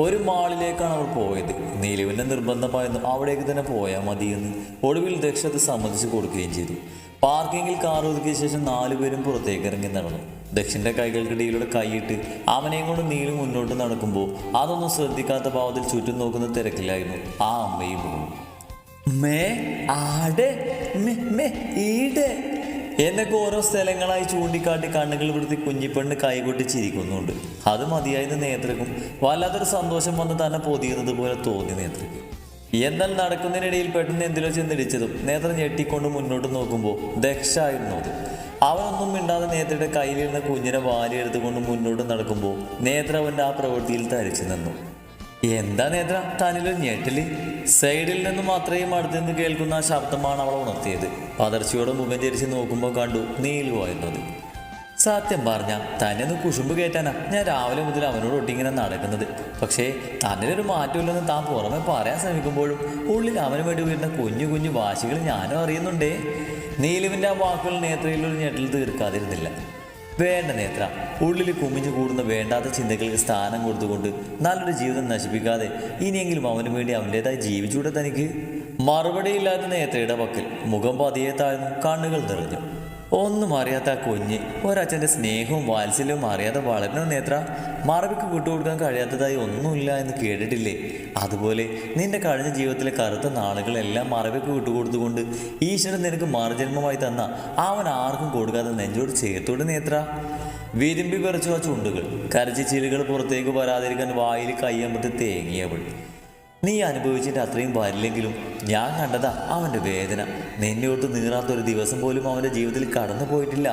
ഒരു മാളിലേക്കാണ് അവൾ പോയത്. നീലുവിന്റെ നിർബന്ധമായിരുന്നു അവിടേക്ക് തന്നെ പോയാൽ മതിയെന്ന്. ഒടുവിൽ ദക്ഷ അത് സമ്മതിച്ചു കൊടുക്കുകയും ചെയ്തു. പാർക്കിങ്ങിൽ കാർ ഒതുക്കിയ ശേഷം നാലുപേരും പുറത്തേക്ക് ഇറങ്ങി നടന്നു. ദക്ഷിന്റെ കൈകൾക്കിടയിലൂടെ കൈയിട്ട് അവനെയും കൊണ്ട് നീലു മുന്നോട്ട് നടക്കുമ്പോൾ അതൊന്നും ശ്രദ്ധിക്കാത്ത ഭാവത്തിൽ ചുറ്റും നോക്കുന്ന തിരക്കിലായിരുന്നു ആ അമ്മയും. മേ ആടെ മേ മേ ഈടെ. എന്നൊക്കെ ഓരോ സ്ഥലങ്ങളായി ചൂണ്ടിക്കാട്ടി കണ്ണുകൾ വിടുത്തി കുഞ്ഞിപ്പെണ്ണ് കൈകൊട്ടി ചിരിക്കുന്നുണ്ട്. അത് മതിയായത് നേത്രക്കും വല്ലാത്തൊരു സന്തോഷം വന്ന് തന്നെ പൊതിയുന്നത് പോലെ തോന്നി നേത്രക്ക് എന്നാൽ നടക്കുന്നതിനിടയിൽ പെട്ടെന്ന് എന്തിലോ ചെന്നിടിച്ചതും നേത്ര ഞെട്ടിക്കൊണ്ട് മുന്നോട്ട് നോക്കുമ്പോൾ ദക്ഷായിരുന്നു അത്. അവനൊന്നും മിണ്ടാതെ നേത്രയുടെ കയ്യിലിരുന്ന കുഞ്ഞിനെ വാരിയെടുത്തുകൊണ്ട് മുന്നോട്ട് നടക്കുമ്പോൾ നേത്ര അവന്റെ ആ പ്രവൃത്തിയിൽ തരിച്ചു നിന്നു. എന്താ നേത്ര? തനിലൊരു ഞെട്ടൽ. സൈഡിൽ നിന്ന് മാത്രമേ അടുത്തുനിന്ന് കേൾക്കുന്ന ആ ശബ്ദമാണ് അവൾ ഉണർത്തിയത്. പതർച്ചയോടെ മുഖം ധരിച്ച് നോക്കുമ്പോൾ കണ്ടു നീലുവായിരുന്നത് സത്യം പറഞ്ഞ തന്നെ ഒന്ന് കുശുമ്പ് കയറ്റാനാ ഞാൻ രാവിലെ മുതൽ അവനോട് ഒട്ടിങ്ങനെ നടക്കുന്നത്. പക്ഷേ തന്നിലൊരു മാറ്റമില്ലെന്ന് താൻ പുറമെ പറയാൻ ശ്രമിക്കുമ്പോഴും ഉള്ളിൽ അവന് വേണ്ടി വരുന്ന കുഞ്ഞു കുഞ്ഞു വാശികൾ ഞാനും അറിയുന്നുണ്ടേ. നീലുവിന്റെ ആ വാക്കുകൾ നേത്രയിലൊരു ഞെട്ടിൽ തീർക്കാതിരുന്നില്ല. വേണ്ട നേത്ര. ഉള്ളിൽ കുമിഞ്ഞു കൂടുന്ന വേണ്ടാത്ത ചിന്തകൾക്ക് സ്ഥാനം കൊടുത്തുകൊണ്ട് നല്ലൊരു ജീവിതം നശിപ്പിക്കാതെ ഇനിയെങ്കിലും അവന് വേണ്ടി അവന്റെതായി ജീവിച്ചൂടെ തനിക്ക്? മറുപടിയില്ലാത്ത നേത്രയുടെ പക്കൽ മുഖം പതിയെ താഴ്ന്നു കണ്ണുകൾ നിറഞ്ഞു. ഒന്നും അറിയാത്ത ആ കുഞ്ഞ്. ഒരച്ഛന്റെ സ്നേഹവും വാത്സല്യവും അറിയാതെ വളരണോ നേത്ര? മറവിക്ക് വിട്ടുകൊടുക്കാൻ കഴിയാത്തതായി ഒന്നുമില്ല എന്ന് കേട്ടിട്ടില്ലേ? അതുപോലെ നിന്റെ കഴിഞ്ഞ ജീവിതത്തിലെ കറുത്ത നാളുകളെല്ലാം മറവിക്ക് വിട്ടുകൊടുത്തുകൊണ്ട് ഈശ്വരൻ നിനക്ക് മറുജന്മമായി തന്ന അവൻ ആർക്കും കൊടുക്കാതെ നെഞ്ചോട് ചേർത്തോട് നേത്ര? വിരുമ്പി പറിച്ചു ആ ചുണ്ടുകൾ. കരച്ചി ചിലുകൾ പുറത്തേക്ക് വരാതിരിക്കാൻ വായിൽ കയ്യമ്പത്ത് തേങ്ങിയവൾ. നീ അനുഭവിച്ചിട്ട് അത്രയും വരില്ലെങ്കിലും ഞാൻ കണ്ടതാ അവന്റെ വേദന. നിന്നോട്ട് നീറാത്തൊരു ദിവസം പോലും അവന്റെ ജീവിതത്തിൽ കടന്നു പോയിട്ടില്ല.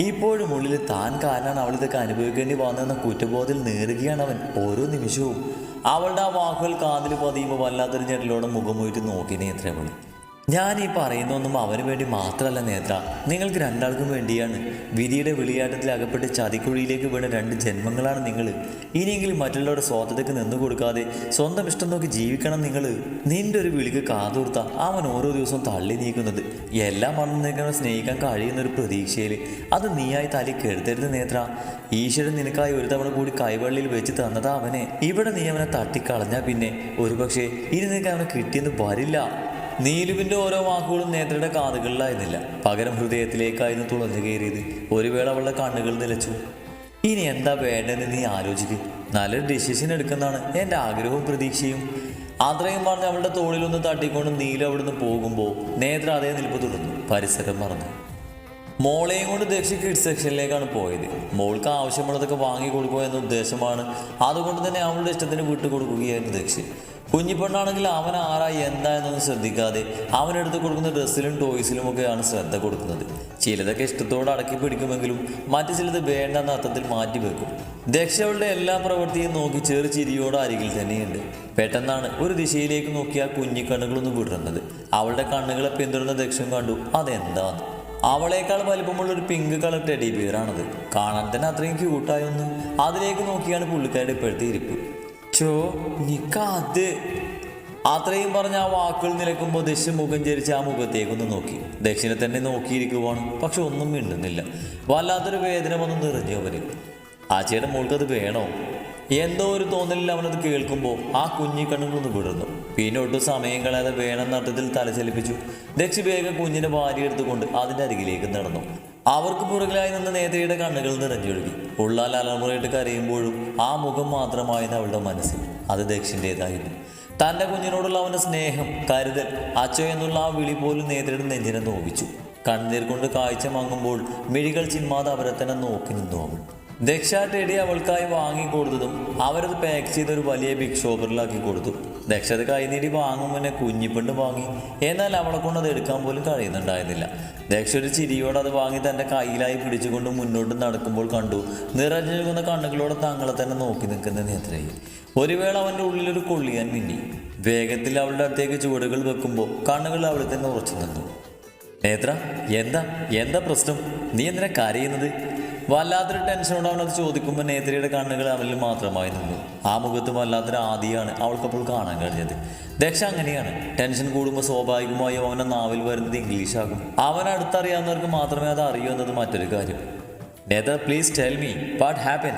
ഇപ്പോഴും ഉള്ളിൽ താൻ കാരണമാണ് അവൾ ഇതൊക്കെ അനുഭവിക്കേണ്ടി വന്നതെന്ന കുറ്റബോധത്തിൽ നേറുകയാണ് അവൻ ഓരോ നിമിഷവും. അവളുടെ ആ വാക്കുകൾ കാതിൽ പതിയുമ്പോൾ വല്ലാത്തൊരു ചേട്ടലോടെ മുഖം പോയിട്ട് നോക്കി നേത്രവൾ ഞാൻ ഈ പറയുന്നൊന്നും അവന് വേണ്ടി മാത്രമല്ല നേത്ര. നിങ്ങൾക്ക് രണ്ടാൾക്കും വേണ്ടിയാണ്. വിധിയുടെ വിളിയാട്ടത്തിൽ അകപ്പെട്ട് ചതിക്കുഴിയിലേക്ക് വീണ രണ്ട് ജന്മങ്ങളാണ് നിങ്ങൾ ഇനിയെങ്കിലും മറ്റുള്ളവരുടെ സ്വാതന്ത്ര്യക്ക് നിന്നു കൊടുക്കാതെ സ്വന്തം ഇഷ്ടം നോക്കി ജീവിക്കണം നിങ്ങൾ നിന്റെ ഒരു വിളിക്ക് കാതോർത്ത അവൻ ഓരോ ദിവസവും തള്ളി നീക്കുന്നത്. എല്ലാം മറന്നു നിൽക്കുന്ന സ്നേഹിക്കാൻ കഴിയുന്ന ഒരു പ്രതീക്ഷയിൽ അത് നീയായി തലി കരുതരുത് നേത്ര. ഈശ്വരൻ നിനക്കായി ഒരു തവണ കൂടി കൈവള്ളിയിൽ വെച്ച് തന്നതാ അവനെ. ഇവിടെ നീ അവനെ തട്ടിക്കളഞ്ഞാൽ പിന്നെ. ഒരുപക്ഷെ ഇനി നിനക്ക് അവനെ കിട്ടിയെന്ന് വരില്ല. നീലുവിന്റെ ഓരോ വാക്കുകളും നേത്രയുടെ കാതുകളിലായിരുന്നില്ല. പകരം ഹൃദയത്തിലേക്കായിരുന്നു തുളഞ്ഞു കയറിയത്. ഒരു വേള അവളുടെ കണ്ണുകൾ നിലച്ചു. ഇനി എന്താ വേണ്ടതെന്ന് നീ ആലോചിക്കും. നല്ലൊരു ഡിസിഷൻ എടുക്കുന്നതാണ്. എന്റെ ആഗ്രഹവും പ്രതീക്ഷയും. അത്രയും പറഞ്ഞ് അവളുടെ തോളിലൊന്ന് തട്ടിക്കൊണ്ട് നീലു അവിടുന്ന് പോകുമ്പോൾ നേത്ര അതേ നിൽപ്പ് തുടർന്നു. പരിസരം മറന്നു. മോളെയും കൊണ്ട് ദക്ഷി കിഡ്സ് സെക്ഷനിലേക്കാണ് പോയത്. മോൾക്ക് ആവശ്യമുള്ളതൊക്കെ വാങ്ങി കൊടുക്കുക എന്ന ഉദ്ദേശമാണ്. അതുകൊണ്ട് തന്നെ അവളുടെ ഇഷ്ടത്തിന് വിട്ടു ദക്ഷി. കുഞ്ഞിപ്പെണ്ണാണെങ്കിൽ അവൻ ആരാ എന്താ എന്നൊന്നും ശ്രദ്ധിക്കാതെ അവനെടുത്ത് കൊടുക്കുന്ന ഡ്രസ്സിലും ടോയ്സിലും ഒക്കെയാണ് ശ്രദ്ധ കൊടുക്കുന്നത്. ചിലതൊക്കെ ഇഷ്ടത്തോടെ അടക്കി പിടിക്കുമെങ്കിലും മറ്റു ചിലത് വേണ്ടെന്ന അർത്ഥത്തിൽ മാറ്റി വെക്കും. ദക്ഷയുടെ എല്ലാ പ്രവൃത്തിയും നോക്കി ചെറു ചിരിയോടെ അരികിൽ തന്നെയുണ്ട്. പെട്ടെന്നാണ് ഒരു ദിശയിലേക്ക് നോക്കി ആ കുഞ്ഞിക്കണ്ണുകളൊന്ന് വിടുന്നത് അവളുടെ കണ്ണുകളെ പിന്തുടർന്ന ദക്ഷം കണ്ടു അതെന്താന്ന് അവളേക്കാൾ വലിപ്പമുള്ള ഒരു പിങ്ക് കളർ ടെഡി ബിയറാണത്. കാണാൻ തന്നെ അത്രയും ക്യൂട്ടായൊന്ന് അതിലേക്ക് നോക്കിയാണ് പുള്ളിക്കാരുടെ ഇപ്പോഴത്തെ ഇരിപ്പ്. ചോ നിക്കാത് അത്രയും പറഞ്ഞ ആ വാക്കുകൾ നിലക്കുമ്പോൾ ദശ മുഖം ചരിച്ച് ആ മുഖത്തേക്കൊന്ന് നോക്കി. ദക്ഷിണെ തന്നെ നോക്കിയിരിക്കുവാണ് പക്ഷെ ഒന്നും മിണ്ടുന്നില്ല. വല്ലാത്തൊരു വേദന വന്ന് നിറഞ്ഞു അവർ ആച്ചയുടെ മോൾക്ക് അത് വേണോ? എന്തോ ഒരു തോന്നലിൽ അവനത് കേൾക്കുമ്പോൾ ആ കുഞ്ഞി കണ്ണുകളൊന്ന് വിടുന്നു പിന്നെ സമയം കളയാതെ വേണം നട്ടത്തിൽ തലചലിപ്പിച്ചു ദക്ഷി വേഗം കുഞ്ഞിനെ വാരിയെടുത്തുകൊണ്ട് അതിന്റെ അരികിലേക്ക് നടന്നു. അവർക്ക് പുറകിലായി നിന്ന നേതയുടെ കണ്ണുകൾ നിറഞ്ഞൊഴുകി. ഉള്ളാൽ അലമുറയിട്ട് കരയുമ്പോഴും ആ മുഖം മാത്രമായിരുന്നു അവളുടെ മനസ്സിൽ. അത് ദക്ഷിന്റെതായിരുന്നു തന്റെ കുഞ്ഞിനോടുള്ള അവന്റെ സ്നേഹം കരുതൽ അച്ഛ എന്നുള്ള ആ വിളി പോലും നേതയുടെ നെഞ്ചിനെ നോവിച്ചു. കണ്ണീർ കൊണ്ട് കാഴ്ച മങ്ങുമ്പോൾ മിഴികൾ ചിന്മാതെ അവരെ തന്നെ നോക്കി നിന്നു അവൾ. ദക്ഷ ടെടി അവൾക്കായി വാങ്ങി കൊടുത്തതും അവരത് പാക്ക് ചെയ്ത് ഒരു വലിയ ബിഗ് ഷോപ്പറിലാക്കി കൊടുത്തു. ദക്ഷ കൈനീരി കൈനീടി വാങ്ങും മുന്നേ കുഞ്ഞിപ്പിണ്ട് വാങ്ങി. എന്നാൽ അവളെ കൊണ്ട് അത് എടുക്കാൻ പോലും കഴിയുന്നുണ്ടായിരുന്നില്ല. ദക്ഷ ഒരു ചിരിയോടെ അത് വാങ്ങി തന്റെ കയ്യിലായി പിടിച്ചുകൊണ്ട് മുന്നോട്ട് നടക്കുമ്പോൾ കണ്ടു. നിറഞ്ഞൊഴുകുന്ന കണ്ണുകളോടെ തങ്ങളെ തന്നെ നോക്കി നിൽക്കുന്ന നേത്രയിൽ. ഒരു വേള അവന്റെ ഉള്ളിലൊരു കൊള്ളിയാൻ മിന്നി. വേഗത്തിൽ അവളുടെ അടുത്തേക്ക് ചുവടുകൾ വെക്കുമ്പോൾ കണ്ണുകൾ അവളിൽ തന്നെ ഉറച്ചു നിന്നു. നേത്ര എന്താ? എന്താ പ്രശ്നം? നീ എന്തിനാ കരയുന്നത്? വല്ലാത്തൊരു ടെൻഷനോട് അവനത് ചോദിക്കുമ്പോൾ നേത്രിയുടെ കണ്ണുകൾ അവനിൽ മാത്രമായി നിന്നു ആ മുഖത്ത് വല്ലാത്തൊരു ആദിയാണ് അവൾക്കപ്പോൾ കാണാൻ കഴിഞ്ഞത്. ദക്ഷ അങ്ങനെയാണ്. ടെൻഷൻ കൂടുമ്പോൾ സ്വാഭാവികമായും അവനെ നാവിൽ വരുന്നത് ഇംഗ്ലീഷാകും അവൻ അടുത്തറിയാവുന്നവർക്ക് മാത്രമേ അത് അറിയൂ എന്നത് മറ്റൊരു കാര്യം. Netra please tell me what happen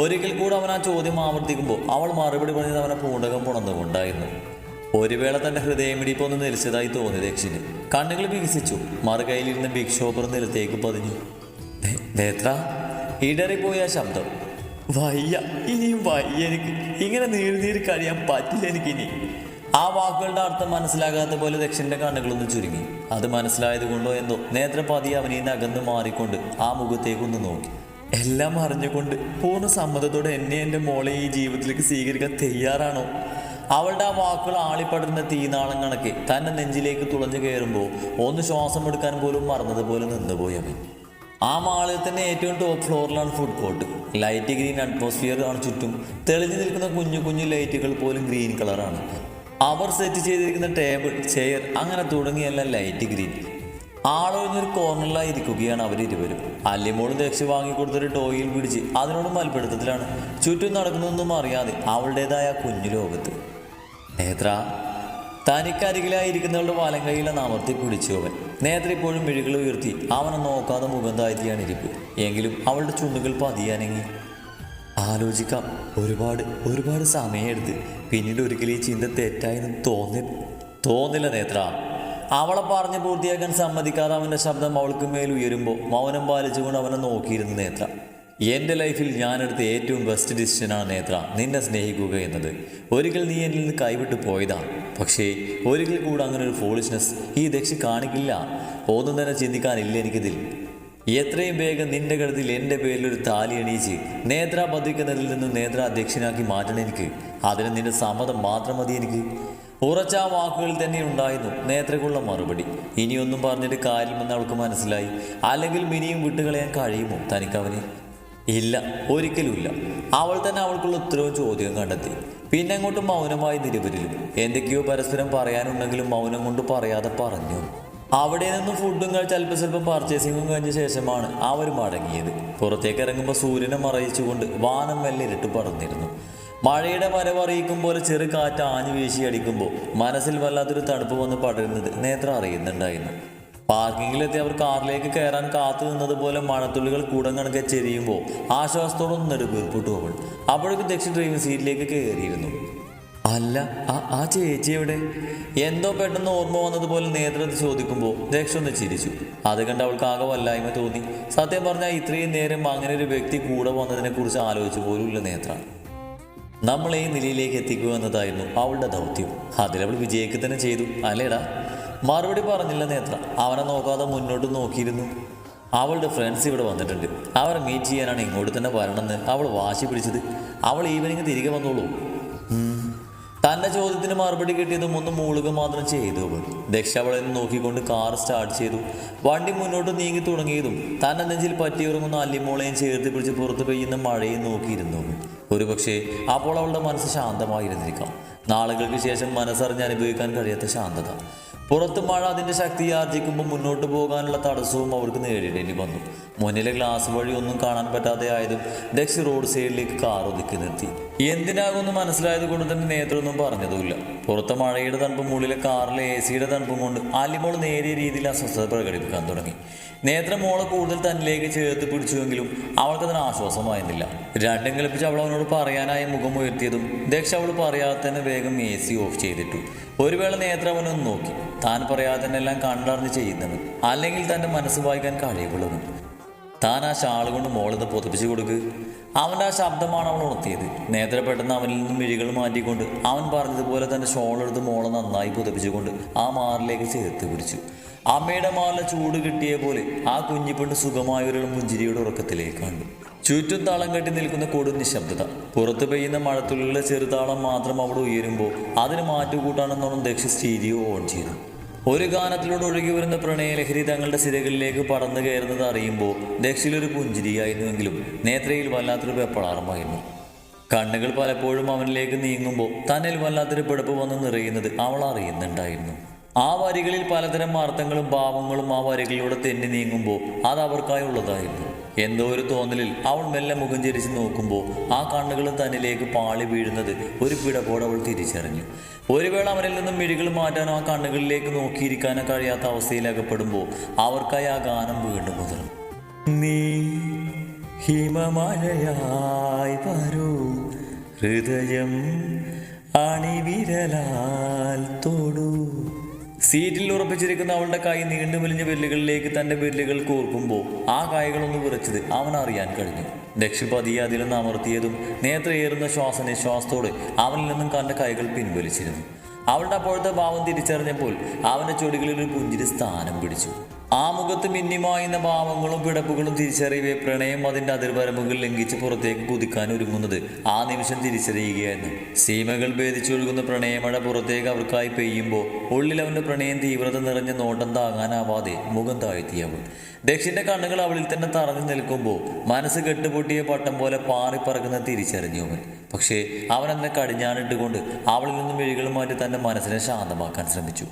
ഒരിക്കൽ കൂടെ അവൻ ആ ചോദ്യം ആവർത്തിക്കുമ്പോൾ അവൾ മറുപടി പറഞ്ഞത് അവനെ പൂണ്ടകം പുണർന്നുകൊണ്ടായിരുന്നു ഒരു വേള തന്റെ ഹൃദയം ഒന്ന് നിലച്ചതായി തോന്നി ദക്ഷിന്. കണ്ണുകൾ വികസിച്ചു മറുകൈയിലിരുന്ന ബിഗ് ഷോപ്പർ നിലത്തേക്ക് പതിഞ്ഞു. "നേ- നേത്ര ഇടറിപ്പോയ ശബ്ദം. വയ്യ ഇനിയും വയ്യ എനിക്ക്. ഇങ്ങനെ നീറി നീറി കഴിയാൻ പറ്റില്ല എനിക്കിനി. ആ വാക്കുകളുടെ അർത്ഥം മനസ്സിലാകാത്ത പോലെ ദക്ഷിന്റെ കണ്ണുകളൊന്ന് ചുരുങ്ങി. അത് മനസ്സിലായത് കൊണ്ടോ എന്തോ നേത്രപാതി അവനിൽ നിന്ന് അകന്ന് മാറിക്കൊണ്ട് ആ മുഖത്തേക്കൊന്ന് നോക്കി. എല്ലാം അറിഞ്ഞുകൊണ്ട് പൂർണ സമ്മതത്തോടെ എന്നെ എന്റെ മോളെ ഈ ജീവിതത്തിലേക്ക് സ്വീകരിക്കാൻ തയ്യാറാണോ? അവളുടെ ആ വാക്കുകൾ ആളിപ്പടരുന്ന തീനാളം കണക്കെ തന്നെ നെഞ്ചിലേക്ക് തുളഞ്ഞു കയറുമ്പോൾ ഒന്ന് ശ്വാസം എടുക്കാൻ പോലും മറന്നതുപോലെ നിന്നുപോയി അവൻ. ആ മാളിൽ തന്നെ ഏറ്റവും top ഫ്ലോറിലാണ് food court light green atmosphere ആണ് ചുറ്റും. തെളിഞ്ഞു നിൽക്കുന്ന കുഞ്ഞു കുഞ്ഞു ലൈറ്റുകൾ പോലും ഗ്രീൻ കളറാണ് അവർ സെറ്റ് ചെയ്തിരിക്കുന്ന ടേബിൾ ചെയർ അങ്ങനെ തുടങ്ങിയെല്ലാം ലൈറ്റ് ഗ്രീൻ ആളൊഴിഞ്ഞൊരു കോർണറിലായി ഇരിക്കുകയാണ് അവരിരുവരും അല്ലിമോളും രക്ഷ വാങ്ങിക്കൊടുത്തൊരു ടോയിൽ പിടിച്ച് അതിനോട് മൽപ്പിടുത്തത്തിലാണ് ചുറ്റും നടക്കുന്നൊന്നും അറിയാതെ അവളുടേതായ കുഞ്ഞു ലോകത്ത്. നേത്ര തനിക്കരികിലായിരിക്കുന്നവളുടെ വലം കൈയിലെ നമർത്തി പിടിച്ചു അവൻ. നേത്ര ഇപ്പോഴും മിഴികൾ ഉയർത്തി അവനെ നോക്കാതെ മുഖം താഴ്ത്തിയാണ് ഇരിപ്പ്. എങ്കിലും അവളുടെ ചുണ്ടുകൾ പതിയാനെങ്ങി ആലോചിക്കാം ഒരുപാട് ഒരുപാട് സമയമെടുത്ത് പിന്നീട് ഒരിക്കലും ഈ ചിന്ത തെറ്റായെന്ന് തോന്നി തോന്നില്ല നേത്ര. അവളെ പറഞ്ഞ് പൂർത്തിയാക്കാൻ സമ്മതിക്കാതെ അവന്റെ ശബ്ദം അവൾക്ക് മേൽ ഉയരുമ്പോൾ മൗനം പാലിച്ചുകൊണ്ട് അവനെ നോക്കിയിരുന്നു നേത്ര. എന്റെ ലൈഫിൽ ഞാനെടുത്ത ഏറ്റവും ബെസ്റ്റ് ഡിസിഷനാണ് നേത്ര നിന്നെ സ്നേഹിക്കുക എന്നത്. ഒരിക്കൽ നീ എന്നിൽ നിന്ന് കൈവിട്ട് പോയതാണ് പക്ഷേ ഒരിക്കൽ കൂടെ അങ്ങനെ ഒരു ഫോളിഷ്നെസ് ഈ ദക്ഷി കാണിക്കില്ല. ഒന്നും തന്നെ ചിന്തിക്കാനില്ല എനിക്കിതിൽ. എത്രയും വേഗം നിന്റെ കഴുത്തിൽ എന്റെ പേരിൽ ഒരു താലി എണീച്ച് നേത്ര പതിക്കുന്നതിൽ നിന്ന് നേത്ര അധ്യക്ഷനാക്കി മാറ്റണം എനിക്ക്. അതിന് നിന്റെ സമ്മതം മാത്രം മതി എനിക്ക്. ഉറച്ച ആ വാക്കുകളിൽ തന്നെ ഉണ്ടായിരുന്നു നേത്രക്കുള്ള മറുപടി. ഇനിയൊന്നും പറഞ്ഞിട്ട് കാര്യമെന്ന് അവൾക്ക് മനസ്സിലായി. അല്ലെങ്കിൽ മിനിയും വിട്ടുകളയാൻ കഴിയുമോ തനിക്കവനെ? ഇല്ല ഒരിക്കലുമില്ല അവൾ തന്നെ അവൾക്കുള്ള ഉത്തരവും ചോദ്യം കണ്ടെത്തി. പിന്നെ അങ്ങോട്ട് മൗനമായി നിരവരിലും. എന്തൊക്കെയോ പരസ്പരം പറയാനുണ്ടെങ്കിലും മൗനം കൊണ്ട് പറയാതെ പറഞ്ഞു. അവിടെ നിന്ന് ഫുഡും കഴിച്ച് അല്പസ്വല്പം പർച്ചേസിങ്ങും കഴിഞ്ഞ ശേഷമാണ് അവർ മടങ്ങിയത്. പുറത്തേക്ക് ഇറങ്ങുമ്പോൾ സൂര്യനെ മറയിച്ചുകൊണ്ട് വാനം മെല്ലെ ഇരുട്ട് പടർന്നിരുന്നു. മഴയുടെ വരവറിയിക്കും പോലെ ചെറു കാറ്റ് ആഞ്ഞു വീശി അടിക്കുമ്പോൾ മനസ്സിൽ വല്ലാത്തൊരു തണുപ്പ് വന്ന് പടരുന്നത് നേത്ര അറിയുന്നുണ്ടായിരുന്നു. പാർക്കിങ്ങിലെത്തി അവർ കാറിലേക്ക് കയറാൻ കാത്തു നിന്നതുപോലെ മണത്തുള്ളികൾ കൂടം കണക്കെ ചെരിയുമ്പോൾ ആശ്വാസത്തോടൊന്നും നെടുവീർപ്പിട്ടു അവൾ അപ്പോഴേക്കും ദക്ഷിണ ഡ്രൈവിംഗ് സീറ്റിലേക്ക് കയറിയിരുന്നു. അല്ല ആ ആ ചേച്ചി എവിടെ? എന്തോ പെട്ടെന്ന് ഓർമ്മ വന്നതുപോലെ നേതൃത്വം ചോദിക്കുമ്പോൾ ദക്ഷ ഒന്ന് ചിരിച്ചു. അത് കണ്ട് അവൾക്ക് ആകെ വല്ലായ്മ തോന്നി. സത്യം പറഞ്ഞാൽ ഇത്രയും നേരം അങ്ങനെ ഒരു വ്യക്തി കൂടെ വന്നതിനെക്കുറിച്ച് ആലോചിച്ചു പോലുമില്ല നേത്ര. നമ്മളെ ഈ നിലയിലേക്ക് എത്തിക്കുക എന്നതായിരുന്നു അവളുടെ ദൗത്യം. അതിലവൾ വിജയിക്കുക തന്നെ ചെയ്തു. അല്ലേടാ? മറുപടി പറഞ്ഞില്ല നേത്ര. അവനെ നോക്കാതെ മുന്നോട്ട് നോക്കിയിരുന്നു. അവളുടെ ഫ്രണ്ട്സ് ഇവിടെ വന്നിട്ടുണ്ട്. അവരെ മീറ്റ് ചെയ്യാനാണ് ഇങ്ങോട്ട് തന്നെ വരണമെന്ന് അവൾ വാശി പിടിച്ചത്. അവൾ ഈവനിങ് തിരികെ വന്നോളൂ. തന്റെ ചോദ്യത്തിന് മറുപടി കിട്ടിയതും ഒന്ന് മൂളുക മാത്രം ചെയ്തു അവൾ. ദക്ഷ നോക്കിക്കൊണ്ട് കാർ സ്റ്റാർട്ട് ചെയ്തു. വണ്ടി മുന്നോട്ട് നീങ്ങി തുടങ്ങിയതും തന്റെ നെഞ്ചിൽ പറ്റിയുറങ്ങുന്ന അല്ലിമോളെയും ചേർത്ത് പിടിച്ച് പുറത്ത് പെയ്യുന്ന മഴയും നോക്കിയിരുന്നു ഒരുപക്ഷെ അപ്പോൾ അവളുടെ മനസ്സ് ശാന്തമായിരുന്നിരിക്കാം. നാളുകൾക്ക് ശേഷം മനസ്സറിഞ്ഞ് അനുഭവിക്കാൻ കഴിയാത്ത ശാന്തത. പുറത്ത് മഴ അതിന്റെ ശക്തി ആർജിക്കുമ്പോൾ മുന്നോട്ട് പോകാനുള്ള തടസ്സവും അവർക്ക് നേരിടേണ്ടി വന്നു. മുന്നിലെ ഗ്ലാസ് വഴി ഒന്നും കാണാൻ പറ്റാതെ ആയതും ദക്ഷി റോഡ് സൈഡിലേക്ക് കാർ ഒതുക്കി നിർത്തി. എന്തിനാകുമെന്ന് മനസ്സിലായത് കൊണ്ട് തന്നെ നേത്രമൊന്നും പറഞ്ഞതുമില്ല. പുറത്തെ മഴയുടെ തണുപ്പും മുകളിലെ കാറിലെ എ സിയുടെ തണുപ്പും കൊണ്ട് അലിമോൾ നേരിയ രീതിയിൽ അസ്വസ്ഥത പ്രകടിപ്പിക്കാൻ തുടങ്ങി. നേത്രം മോളെ കൂടുതൽ തന്നിലേക്ക് ചേർത്ത് പിടിച്ചുവെങ്കിലും അവൾക്കതിന് ആശ്വാസമായിരുന്നില്ല. രണ്ടും കളിപ്പിച്ച് അവൾ അവനോട് പറയാനായി മുഖം ഉയർത്തിയതും ദക്ഷ അവൾ പറയാതെ തന്നെ വേഗം എ സി ഓഫ് ചെയ്തിട്ടു. ഒരു വേള നേത്ര അവനൊന്ന് നോക്കി. താൻ പറയാതെ തന്നെ എല്ലാം കണ്ടറിഞ്ഞ് ചെയ്യുന്നവൻ. അല്ലെങ്കിൽ തന്റെ മനസ്സ് വായിക്കാൻ കഴിവുള്ളവൻ. താൻ ആ ഷാൾ കൊണ്ട് മോളിന്ന് പൊതിപ്പിച്ചു കൊടുക്ക്. അവന്റെ ആ ശബ്ദമാണ് അവൾ ഉണർത്തിയത്. നേത്ര പെട്ടെന്ന് അവനിൽ നിന്നും മിഴികൾ മാറ്റിക്കൊണ്ട് അവൻ പറഞ്ഞതുപോലെ തന്റെ ഷോളെടുത്ത് മോളെ നന്നായി പൊതുപ്പിച്ചുകൊണ്ട് ആ മാറിലേക്ക് ചേർത്ത് പിടിച്ചു. അമ്മയുടെ മാറിലെ ചൂട് കിട്ടിയ പോലെ ആ കുഞ്ഞിപ്പെണ്ണ് സുഖമായ ഒരു മുഞ്ചിരിയുടെ ഉറക്കത്തിലേക്ക് കണ്ടു. ചുറ്റും താളം കെട്ടി നിൽക്കുന്ന കൊടും നിശബ്ദത. പുറത്ത് പെയ്യുന്ന മഴത്തുള്ളിലെ ചെറുതാളം മാത്രം അവിടെ ഉയരുമ്പോൾ അതിന് മാറ്റുകൂട്ടാണെന്നോണം ദക്ഷ സ്റ്റീരിയോ ഓൺ ചെയ്തു ഒരു ഗാനത്തിലൂടെ ഒഴുകി വരുന്ന പ്രണയലഹരി തങ്ങളുടെ സിരകളിലേക്ക് പടന്നു കയറുന്നത് അറിയുമ്പോൾ ദക്ഷിലൊരു പുഞ്ചിരിയായിരുന്നുവെങ്കിലും നേത്രയിൽ വല്ലാത്തൊരു വെപ്പളാറമായിരുന്നു കണ്ണുകൾ പലപ്പോഴും അവനിലേക്ക് നീങ്ങുമ്പോൾ തന്നിൽ വല്ലാത്തൊരു പിടപ്പ് വന്ന് നിറയുന്നത് അവൾ അറിയുന്നുണ്ടായിരുന്നു. ആ വരികളിൽ പലതരം അർത്ഥങ്ങളും ഭാവങ്ങളും ആ വരികളിലൂടെ തെന്നി നീങ്ങുമ്പോൾ അത് അവർക്കായി ഉള്ളതായിരുന്നു എന്തോ ഒരു തോന്നലിൽ അവൾ മെല്ലെ മുഖം ചിരിച്ച് നോക്കുമ്പോൾ ആ കണ്ണുകൾ തന്നിലേക്ക് പാളി വീഴുന്നത് ഒരു പിടപ്പോടെ അവൾ തിരിച്ചറിഞ്ഞു. ഒരു വേള അവനിൽ നിന്നും മിഴികൾ മാറ്റാനോ ആ കണ്ണുകളിലേക്ക് നോക്കിയിരിക്കാനോ കഴിയാത്ത അവസ്ഥയിൽ അകപ്പെടുമ്പോൾ അവർക്കായി ആ ഗാനം വീണ്ടും മുതലും നീ ഹിമമഴയായി വരൂ ഹൃദയം അണിവിരലാൽ തൊടൂ സീറ്റിൽ ഉറപ്പിച്ചിരിക്കുന്ന അവളുടെ കൈ നീണ്ടു വലിഞ്ഞ വിരലുകളിലേക്ക് തന്റെ വിരലുകൾ കോർക്കുമ്പോൾ ആ കായകളൊന്ന് വിറച്ചത് അവൻ അറിയാൻ കഴിഞ്ഞു. ദക്ഷി പതിയെ അതിലൊന്ന് അമർത്തിയതും നേത്രയേറുന്ന ശ്വാസനിശ്വാസത്തോടെ അവനിൽ നിന്നും കണ്ട കൈകൾ പിൻവലിച്ചിരുന്നു. അവളുടെ അപ്പോഴത്തെ ഭാവം തിരിച്ചറിഞ്ഞപ്പോൾ അവന്റെ ചൊടികളിൽ ഒരു പുഞ്ചിരി സ്ഥാനം പിടിച്ചു. ആ മുഖത്ത് മിന്നിമായുന്ന ഭാവങ്ങളും പിടപ്പുകളും തിരിച്ചറിയവേ പ്രണയം അതിന്റെ അതിർവരമ്പുകൾ ലംഘിച്ച് പുറത്തേക്ക് കുതിക്കാൻ ഒരുങ്ങുന്നത്. ആ നിമിഷം തിരിച്ചറിയുകയായിരുന്നു. സീമകൾ ഭേദിച്ചൊഴുകുന്ന പ്രണയമഴ പുറത്തേക്ക് അവർക്കായി പെയ്യുമ്പോൾ ഉള്ളിൽ അവന്റെ പ്രണയം തീവ്രത നിറഞ്ഞ നോട്ടം താങ്ങാനാവാതെ മുഖം താഴ്ത്തിയവൾ ദക്ഷിന്റെ കണ്ണുകൾ അവളിൽ തന്നെ തറഞ്ഞു നിൽക്കുമ്പോൾ മനസ്സ് കെട്ടുപൊട്ടിയ പട്ടം പോലെ പാറിപ്പറക്കുന്ന തിരിച്ചറിഞ്ഞു അവൻ. പക്ഷേ അവൻ എന്നെ കടിഞ്ഞാണിട്ടുകൊണ്ട് അവളിൽ നിന്നും വിഴികൾ മാറ്റി തന്റെ മനസ്സിനെ ശാന്തമാക്കാൻ ശ്രമിച്ചു.